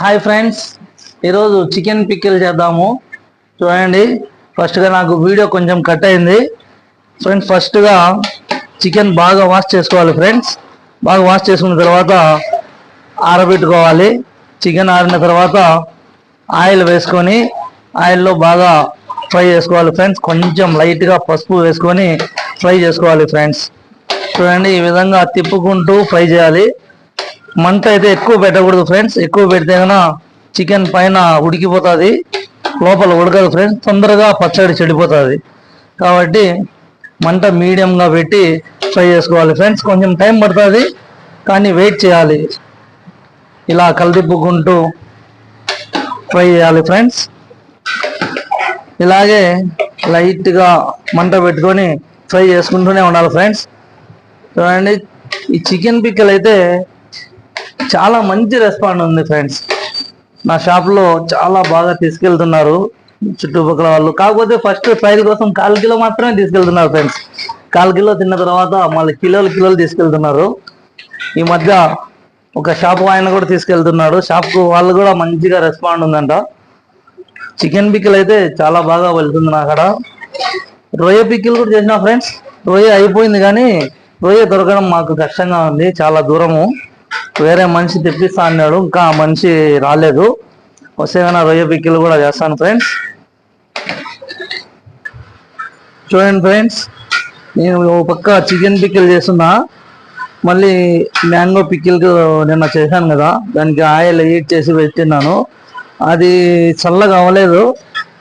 Hi friends ఈరోజు chicken pickle చేద్దాము. చూడండి. ఫస్ట్గా నాకు వీడియో కొంచెం కట్ అయింది. ఫ్రెండ్స్ ఫస్ట్గా చికెన్ బాగా వాష్ చేసుకోవాలి ఫ్రెండ్స్ బాగా వాష్ చేసుకున్న తర్వాత ఆరబెట్టుకోవాలి. చికెన్ ఆరిన తర్వాత ఆయిల్ వేసుకొని ఆయిల్లో బాగా ఫ్రై చేసుకోవాలి ఫ్రెండ్స్ కొంచెం లైట్గా పసుపు వేసుకొని ఫ్రై చేసుకోవాలి ఫ్రెండ్స్ చూడండి ఈ విధంగా తిప్పుకుంటూ ఫ్రై చేయాలి. మంట అయితే ఎక్కువ పెట్టకూడదు ఫ్రెండ్స్. ఎక్కువ పెడితే చికెన్ పైన ఉడికిపోతుంది. లోపల ఉడకదు ఫ్రెండ్స్. తొందరగా పచ్చడి చెడిపోతుంది. కాబట్టి మంట మీడియంగా పెట్టి ఫ్రై చేసుకోవాలి ఫ్రెండ్స్. కొంచెం టైం పడుతుంది కానీ వెయిట్ చేయాలి. ఇలా కలిదిప్పుకుంటూ ఫ్రై చేయాలి ఫ్రెండ్స్. ఇలాగే లైట్గా మంట పెట్టుకొని ఫ్రై చేసుకుంటూనే ఉండాలి ఫ్రెండ్స్. చూడండి ఈ చికెన్ పిక్కలు అయితే చాలా మంచి రెస్పాండ్ ఉంది ఫ్రెండ్స్. నా షాప్లో చాలా బాగా తీసుకెళ్తున్నారు. చుట్టుపక్కల వాళ్ళు. కాకపోతే ఫస్ట్ ట్రైల్ కోసం కాల్ కిలో మాత్రమే తీసుకెళ్తున్నారు ఫ్రెండ్స్. కాల్ కిలో తిన్న తర్వాత మళ్ళీ కిలోలు కిలోలు తీసుకెళ్తున్నారు. ఈ మధ్య ఒక షాప్ ఆయన కూడా తీసుకెళ్తున్నాడు. షాప్కు వాళ్ళు కూడా మంచిగా రెస్పాండ్ ఉందంట. చికెన్ పిక్కలు అయితే చాలా బాగా వెళ్తుంది నా అక్కడ రొయ్య పిక్కలు కూడా చేసిన ఫ్రెండ్స్. రొయ్య అయిపోయింది కానీ రొయ్య దొరకడం మాకు కష్టంగా ఉంది. చాలా దూరము. వేరే మనిషి తెప్పిస్తా అన్నాడు ఇంకా ఆ మనిషి రాలేదు. వస్తే రొయ్య పిక్కిలు కూడా చేస్తాను ఫ్రెండ్స్. చూడండి ఫ్రెండ్స్ నేను ఒక పక్క చికెన్ పిక్కిల్ చేస్తున్నా. మళ్ళీ మ్యాంగో పిక్కిల్ నిన్న చేశాను కదా దానికి ఆయిల్ హీట్ చేసి పెట్టినాను అది చల్లగా అవ్వలేదు.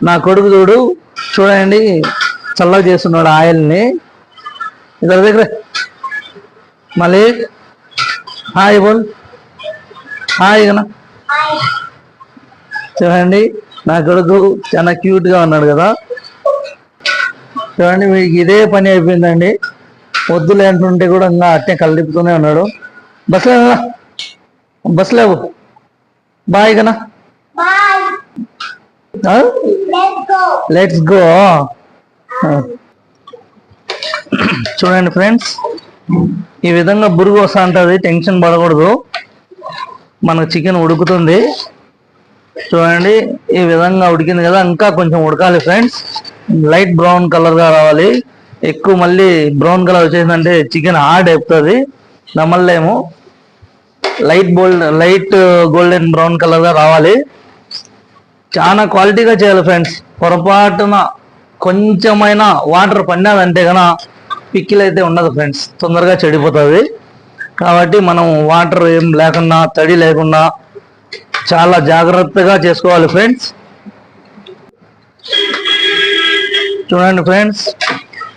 నా కొడుకు చూడు చూడండి చల్లగా చేస్తున్నాడు ఆయిల్ని. ఇద్దరు దగ్గర మళ్ళీ హాయ్ బోల్. హాయ్ గనా చూడండి నా కొడుకు చాలా క్యూట్గా ఉన్నాడు కదా. చూడండి మీకు ఇదే పని అయిపోయిందండి. వద్దులే అంటుంటే కూడా ఇంకా అట్టే కలిపుతూనే ఉన్నాడు. బస్ లేవు బస్ లేవు బాయ్ కనా లెట్స్ గో చూడండి ఫ్రెండ్స్ ఈ విధంగా బురుగు వస్తా ఉంటుంది టెన్షన్ పడకూడదు. మనకు చికెన్ ఉడుకుతుంది. చూడండి ఈ విధంగా ఉడికింది కదా ఇంకా కొంచెం ఉడకాలి ఫ్రెండ్స్. లైట్ బ్రౌన్ కలర్గా రావాలి. ఎక్కువ మళ్ళీ బ్రౌన్ కలర్ వచ్చేసిందంటే చికెన్ హార్డ్ అయిపోతుంది. నమ్మలేము. Light bold light golden brown కలర్గా రావాలి. చాలా క్వాలిటీగా చేయాలి ఫ్రెండ్స్. పొరపాటున కొంచెమైనా వాటర్ పడినదంటే కనుక పిక్కిల్ అయితే ఉండదు ఫ్రెండ్స్. తొందరగా చెడిపోతుంది. కాబట్టి మనం వాటర్ ఏం లేకుండా తడి లేకుండా చాలా జాగ్రత్తగా చేసుకోవాలి ఫ్రెండ్స్. చూడండి ఫ్రెండ్స్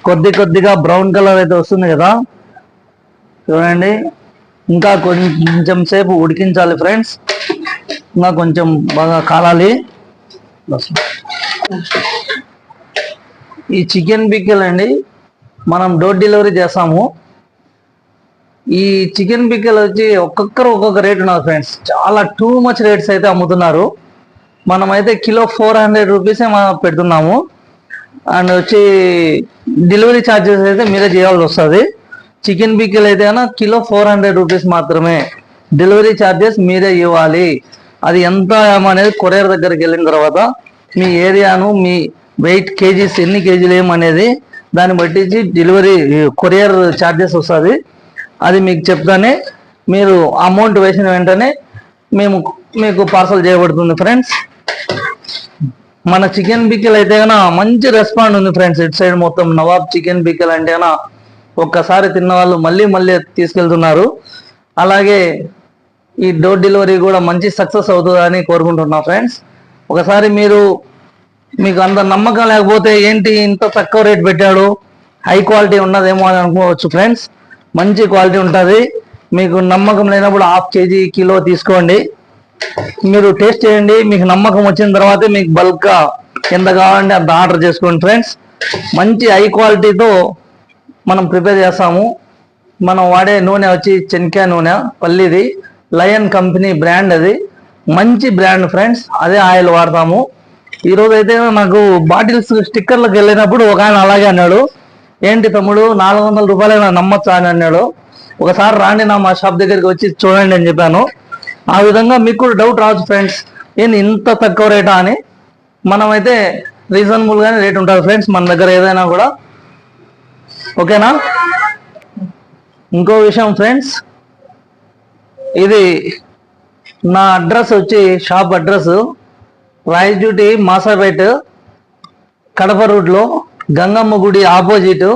కొద్ది కొద్దిగా బ్రౌన్ కలర్ అయితే వస్తుంది కదా. చూడండి ఇంకా కొంచెం సేపు ఉడికించాలి ఫ్రెండ్స్. ఇంకా కొంచెం బాగా కాలాలి. ఈ చికెన్ పిక్కల్ అండి మనం డోర్ డెలివరీ చేస్తాము. ఈ చికెన్ పిక్కలు వచ్చి ఒక్కొక్కరు ఒక్కొక్క రేట్ ఉన్నారు ఫ్రెండ్స్ చాలా టూ మచ్ రేట్స్ అయితే అమ్ముతున్నారు. మనమైతే కిలో ఫోర్ హండ్రెడ్ రూపీసే మనం పెడుతున్నాము. అండ్ వచ్చి డెలివరీ ఛార్జెస్ అయితే మీరే చేయాల్సి వస్తుంది. చికెన్ పిక్కలు అయితే కిలో ఫోర్ హండ్రెడ్ రూపీస్ మాత్రమే డెలివరీ ఛార్జెస్ మీరే ఇవ్వాలి. అది ఎంత అనేది కొరియర్ దగ్గరికి వెళ్ళిన తర్వాత మీ ఏరియాను మీ వెయిట్ కేజీస్ ఎన్ని కేజీలు ఏమనేది దాన్ని బట్టి డెలివరీ కొరియర్ ఛార్జెస్ వస్తుంది. అది మీకు చెప్తానే మీరు అమౌంట్ వేసిన వెంటనే మేము మీకు పార్సల్ చేయబడుతుంది ఫ్రెండ్స్ మన చికెన్ పిక్కల్ అయితే కన్నా మంచి రెస్పాండ్ ఉంది ఫ్రెండ్స్ ఇటు సైడ్ మొత్తం నవాబ్ చికెన్ పిక్కల్ అంటే కన్నా ఒక్కసారి తిన్న వాళ్ళు మళ్ళీ మళ్ళీ తీసుకెళ్తున్నారు. అలాగే ఈ డోర్ డెలివరీ కూడా మంచి సక్సెస్ అవుతుందని కోరుకుంటున్నా ఫ్రెండ్స్ ఒకసారి మీరు మీకు అంత నమ్మకం లేకపోతే ఏంటి ఇంత తక్కువ రేట్ పెట్టాడు? హై క్వాలిటీ ఉన్నదేమో అని అనుకోవచ్చు ఫ్రెండ్స్ మంచి క్వాలిటీ ఉంటుంది. మీకు నమ్మకం లేనప్పుడు హాఫ్ కేజీ కిలో తీసుకోండి. మీరు టేస్ట్ చేయండి. మీకు నమ్మకం వచ్చిన తర్వాతే మీకు బల్క్గా ఎంత కావాలంటే అంత ఆర్డర్ చేసుకోండి ఫ్రెండ్స్ మంచి హై క్వాలిటీతో మనం ప్రిపేర్ చేస్తాము. మనం వాడే నూనె వచ్చి చెనికాయ నూనె పల్లిది లయన్ కంపెనీ బ్రాండ్ అది. మంచి బ్రాండ్ ఫ్రెండ్స్ అదే ఆయిల్ వాడతాము. ఈ రోజు అయితే నాకు బాటిల్స్ స్టిక్కర్లకు వెళ్ళినప్పుడు ఒక ఆయన అలాగే అన్నాడు. ఏంటి తమ్ముడు నాలుగు వందల రూపాయలు నమ్మొచ్చా? అని అన్నాడు. ఒకసారి రాండి నా మా షాప్ దగ్గరికి వచ్చి చూడండి అని చెప్పాను. ఆ విధంగా మీకు కూడా డౌట్ రావచ్చు ఫ్రెండ్స్. ఏంది ఇంత తక్కువ రేటా? అని. మనమైతే రీజనబుల్ గానే రేట్ ఉంటుంది ఫ్రెండ్స్ మన దగ్గర ఏదైనా కూడా. ఓకేనా? ఇంకో విషయం ఫ్రెండ్స్. ఇది నా అడ్రస్ వచ్చి షాప్ అడ్రస్. రాయచూటి మాసాపేట్ కడప రూట్లో గంగమ్మ గుడి ఆపోజిట్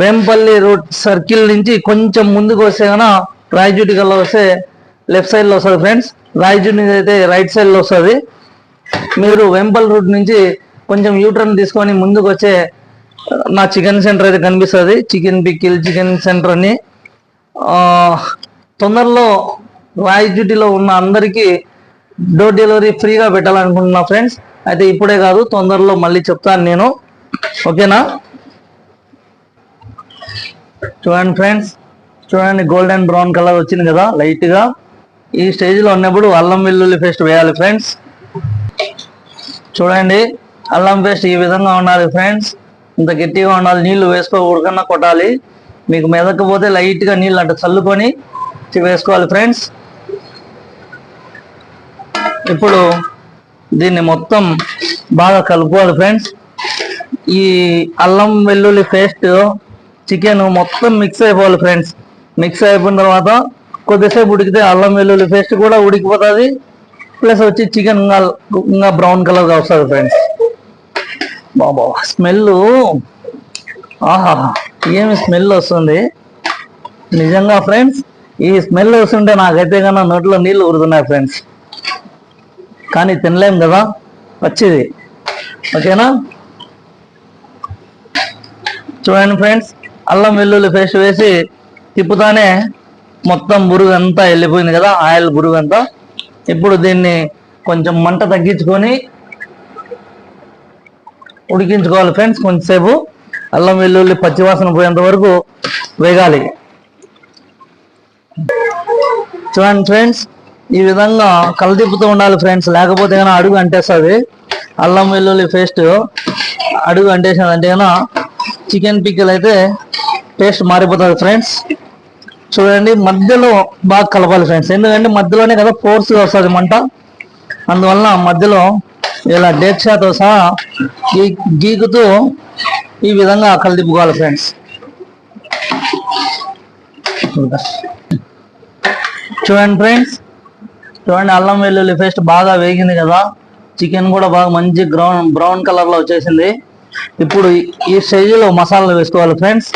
వేంపల్లి రోడ్ సర్కిల్ నుంచి కొంచెం ముందుకు వస్తే కనుక రాయచూటి కల్లా వస్తే లెఫ్ట్ సైడ్లో వస్తుంది ఫ్రెండ్స్ రాయచూటి నుంచి అయితే రైట్ సైడ్లో వస్తుంది. మీరు వెంపల్ రూట్ నుంచి కొంచెం యూటర్న్ తీసుకొని ముందుకు వచ్చే నా చికెన్ సెంటర్ అయితే కనిపిస్తుంది. చికెన్ పిక్కిల్ చికెన్ సెంటర్ అని. తొందరలో రాయచూటిలో ఉన్న అందరికీ డోర్ డెలివరీ ఫ్రీగా పెట్టాలనుకుంటున్నా ఫ్రెండ్స్ అయితే ఇప్పుడే కాదు తొందరలో మళ్ళీ చెప్తాను నేను. ఓకేనా? చూడండి ఫ్రెండ్స్ చూడండి గోల్డెన్ బ్రౌన్ కలర్ వచ్చింది కదా లైట్గా ఈ స్టేజ్లో ఉన్నప్పుడు అల్లం వెల్లుల్లి పేస్ట్ వేయాలి ఫ్రెండ్స్ చూడండి అల్లం పేస్ట్ ఈ విధంగా ఉండాలి ఫ్రెండ్స్ ఇంత గట్టిగా ఉండాలి నీళ్ళు వేసుకోకూడకన్నా కొట్టాలి. మీకు మెదకపోతే లైట్గా నీళ్ళు అంటే చల్లుకొని వేసుకోవాలి ఫ్రెండ్స్ ఇప్పుడు దీన్ని మొత్తం బాగా కలుపుకోవాలి ఫ్రెండ్స్. ఈ అల్లం వెల్లుల్లి పేస్ట్ చికెన్ మొత్తం మిక్స్ అయిపోవాలి ఫ్రెండ్స్. మిక్స్ అయిపోయిన తర్వాత కొద్దిసేపు ఉడికితే అల్లం వెల్లుల్లి పేస్ట్ కూడా ఉడికిపోతుంది. ప్లస్ వచ్చి చికెన్ ఇంకా ఇంకా బ్రౌన్ కలర్గా వస్తుంది ఫ్రెండ్స్. బాబా స్మెల్ ఆహా ఏమి స్మెల్ వస్తుంది? నిజంగా ఫ్రెండ్స్ ఈ స్మెల్ వస్తుంటే నాకైతే కన్నా నోట్లో నీళ్ళు ఊరుతున్నాయి ఫ్రెండ్స్. కానీ తినలేం కదా? వచ్చేది. ఓకేనా? చూడండి ఫ్రెండ్స్ అల్లం వెల్లుల్లి పేస్ట్ వేసి తిప్పుతానే మొత్తం బురుగు అంతా వెళ్ళిపోయింది కదా ఆయిల్ బురుగు అంతా. ఇప్పుడు దీన్ని కొంచెం మంట తగ్గించుకొని ఉడికించుకోవాలి ఫ్రెండ్స్ కొంచెంసేపు. అల్లం వెల్లుల్లి పచ్చివాసన పోయేంత వరకు వేగాలి. చూడండి ఫ్రెండ్స్ ఈ విధంగా కలదిప్పుతూ ఉండాలి ఫ్రెండ్స్ లేకపోతే కానీ అడుగు అంటేస్తుంది. అల్లం వెల్లుల్లి పేస్ట్ అడుగు అంటేసింది అంటే కన్నా చికెన్ పిక్కలు అయితే టేస్ట్ మారిపోతుంది ఫ్రెండ్స్ చూడండి మధ్యలో బాగా కలపాలి ఫ్రెండ్స్ ఎందుకంటే మధ్యలోనే కదా ఫోర్స్గా వస్తుంది మంట. అందువలన మధ్యలో ఇలా డేక్షాతో సహా గీ గీకుతూ ఈ విధంగా కలిదిప్పుకోవాలి ఫ్రెండ్స్ చూడండి ఫ్రెండ్స్ చూడండి అల్లం వెల్లుల్లి పేస్ట్ బాగా వేగింది కదా. చికెన్ కూడా బాగా మంచి బ్రౌన్ బ్రౌన్ కలర్లో వచ్చేసింది. ఇప్పుడు ఈ- ఈ స్టేజ్లో మసాలాలు వేసుకోవాలి ఫ్రెండ్స్.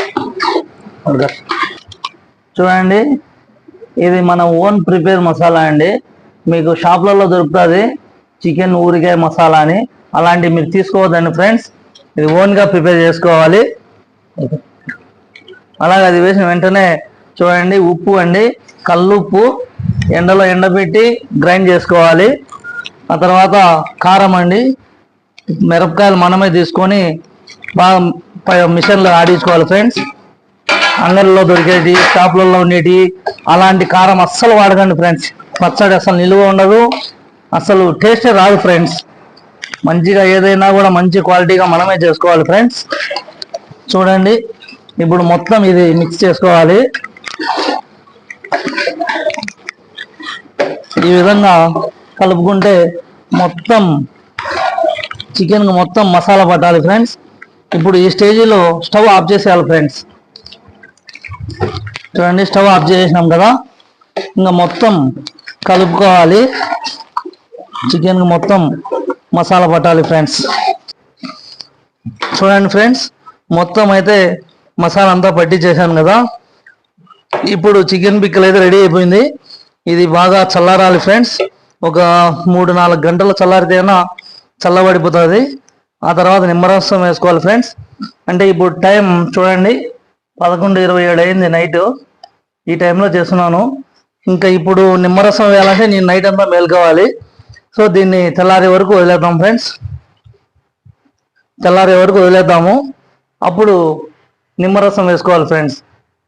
చూడండి ఇది మన ఓన్ ప్రిపేర్ మసాలా అండి. మీకు షాప్లలో దొరుకుతుంది చికెన్ ఊరికాయ మసాలా అని. అలాంటివి మీరు తీసుకోవద్దండి ఫ్రెండ్స్. ఇది ఓన్గా ప్రిపేర్ చేసుకోవాలి. అలాగే అది వేసిన వెంటనే చూడండి ఉప్పు అండి. కల్లుప్పు ఎండలో ఎండబెట్టి గ్రైండ్ చేసుకోవాలి. ఆ తర్వాత కారం అండి. మిరపకాయలు మనమే తీసుకొని బాగా మిషన్లో ఆడించుకోవాలి ఫ్రెండ్స్. అంగడిలో దొరికేటి షాపులలో ఉండేటి అలాంటి కారం అస్సలు వాడకండి ఫ్రెండ్స్. పచ్చడి అసలు నిలువ ఉండదు. అసలు టేస్టే రాదు ఫ్రెండ్స్. మంచిగా ఏదైనా కూడా మంచి క్వాలిటీగా మనమే చేసుకోవాలి ఫ్రెండ్స్. చూడండి. ఇప్పుడు మొత్తం ఇది మిక్స్ చేసుకోవాలి. ఈ విధంగా కలుపుకుంటే మొత్తం చికెన్కి మొత్తం మసాలా పట్టాలి ఫ్రెండ్స్ ఇప్పుడు ఈ స్టేజీలో స్టవ్ ఆఫ్ చేసేయాలి ఫ్రెండ్స్ చూడండి స్టవ్ ఆఫ్ చేసినాం కదా. ఇంకా మొత్తం కలుపుకోవాలి. చికెన్కి మొత్తం మసాలా పట్టాలి ఫ్రెండ్స్ చూడండి ఫ్రెండ్స్ మొత్తం అయితే మసాలా అంతా పట్టి చేశాను కదా. ఇప్పుడు చికెన్ పిక్కలు అయితే రెడీ అయిపోయింది. ఇది బాగా చల్లారాలి ఫ్రెండ్స్. ఒక మూడు నాలుగు గంటలు చల్లారితేనా చల్లబడిపోతుంది. ఆ తర్వాత నిమ్మరసం వేసుకోవాలి ఫ్రెండ్స్. అంటే ఇప్పుడు టైం చూడండి పదకొండు ఇరవై ఏడు అయింది నైట్. ఈ టైంలో చేస్తున్నాను. ఇంకా ఇప్పుడు నిమ్మరసం వేయాలంటే నేను నైట్ అంతా మేల్కోవాలి. సో దీన్ని తెల్లారే వరకు వదిలేద్దాం ఫ్రెండ్స్. తెల్లారే వరకు వదిలేద్దాము. అప్పుడు నిమ్మరసం వేసుకోవాలి ఫ్రెండ్స్.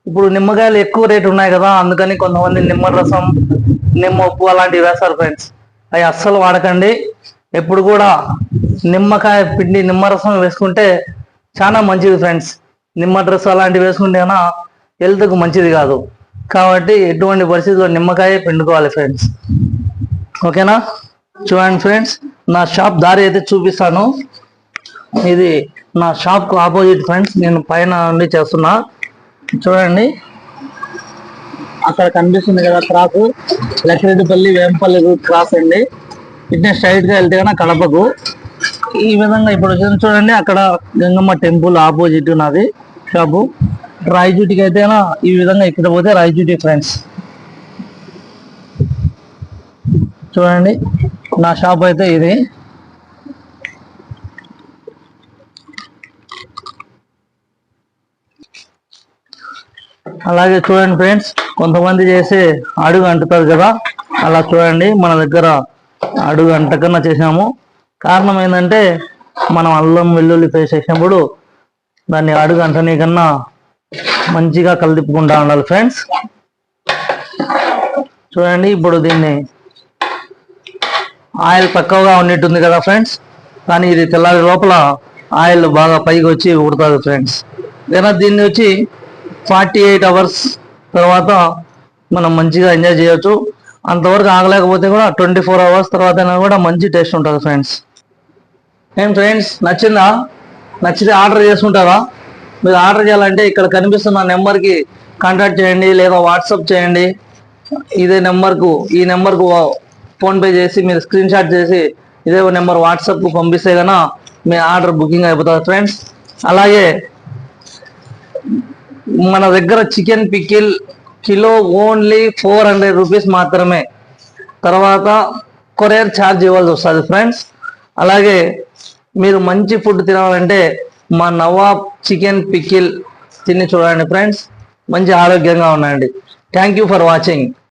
ఇప్పుడు నిమ్మకాయలు ఎక్కువ రేటు ఉన్నాయి కదా అందుకని కొంతమంది నిమ్మరసం నిమ్మ ఉప్పు అలాంటివి వేస్తారు ఫ్రెండ్స్ అవి అస్సలు వాడకండి. ఎప్పుడు కూడా నిమ్మకాయ పిండి నిమ్మరసం వేసుకుంటే చాలా మంచిది ఫ్రెండ్స్ నిమ్మ డ్రెస్ అలాంటివి వేసుకుంటే హెల్త్కు మంచిది కాదు. కాబట్టి ఎటువంటి పరిస్థితుల్లో నిమ్మకాయ పిండుకోవాలి ఫ్రెండ్స్ ఓకేనా చూడండి ఫ్రెండ్స్ నా షాప్ దారి అయితే చూపిస్తాను. ఇది నా షాప్కు ఆపోజిట్ ఫ్రెండ్స్ నేను పైన నుండి చేస్తున్నా. చూడండి. అక్కడ కనిపిస్తుంది కదా క్రాస్. లక్కిరెడ్డిపల్లి వేంపల్లి క్రాస్ అండి. ఇట్నే స్ట్రైట్గా వెళ్తే కన్నా కడపకు. ఈ విధంగా ఇప్పుడు వచ్చింది చూడండి అక్కడ గంగమ్మ టెంపుల్ ఆపోజిట్ ఉన్నది షాపు. రాయచూటికి అయితే ఈ విధంగా ఇక్కడ పోతే రాయచూటి ఫ్రెండ్స్ చూడండి నా షాప్ అయితే ఇది. అలాగే చూడండి ఫ్రెండ్స్ కొంతమంది చేసే అడుగు అంటుతారు కదా అలా చూడండి మన దగ్గర అడుగు అంటకన్నా చేసాము కారణం ఏంటంటే మనం అల్లం వెల్లుల్లి పేస్ట్ చేసినప్పుడు దాన్ని అడుగు అంటనీ కన్నా మంచిగా కలిదిప్పుకుంటా ఉండాలి ఫ్రెండ్స్. చూడండి ఇప్పుడు దీన్ని ఆయిల్ తక్కువగా ఉన్నట్టుంది కదా ఫ్రెండ్స్ కానీ ఇది తెల్లారి లోపల ఆయిల్ బాగా పైకి వచ్చి ఉడుతుంది ఫ్రెండ్స్. లేదా దీన్ని వచ్చి ఫార్టీ ఎయిట్ అవర్స్ తర్వాత మనం మంచిగా ఎంజాయ్ చేయొచ్చు. అంతవరకు ఆగలేకపోతే కూడా ట్వంటీ ఫోర్ అవర్స్ తర్వాత అయినా కూడా మంచి టేస్ట్ ఉంటుంది ఫ్రెండ్స్ ఏం ఫ్రెండ్స్ నచ్చిందా? నచ్చితే ఆర్డర్ చేసుకుంటారా? మీరు ఆర్డర్ చేయాలంటే ఇక్కడ కనిపిస్తున్న నెంబర్కి కాంటాక్ట్ చేయండి లేదా వాట్సాప్ చేయండి. ఇదే నెంబర్కు ఈ నెంబర్కు ఫోన్పే చేసి మీరు స్క్రీన్ షాట్ చేసి ఇదే నెంబర్ వాట్సాప్కు పంపిస్తే కనుక మీ ఆర్డర్ బుకింగ్ అయిపోతుంది ఫ్రెండ్స్ అలాగే మన దగ్గర chicken pickle kilo only four hundred rupees మాత్రమే. తర్వాత కొరియర్ ఛార్జ్ ఇవ్వాల్సి వస్తుంది ఫ్రెండ్స్. అలాగే మీరు మంచి ఫుడ్ తినాలంటే మా నవాబ్ చికెన్ పికిల్ తిని చూడండి ఫ్రెండ్స్. మంచి ఆరోగ్యంగా ఉండండి. Thank you for watching